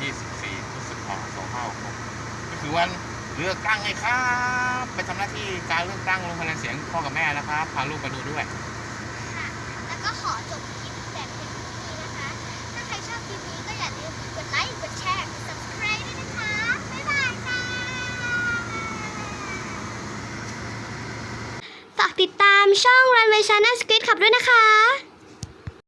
24พฤษภาคม2566ก็คือวันเลือกตั้งไงครับ ไปทำหน้าที่การเลือกตั้งลงคะแนนเสียงพ่อกับแม่นะครับ พาลูกมาดูด้วย ค่ะ แล้วก็ขอจบคลิปแบบเพียงเท่านี้นะคะ ถ้าใครชอบคลิปนี้ก็อย่าลืมกดไลค์ กดแชร์ กด subscribe ด้วยนะคะ บ๊ายบายค่ะ ฝากติดตามช่อง Runway Channel Script ขับด้วยนะคะ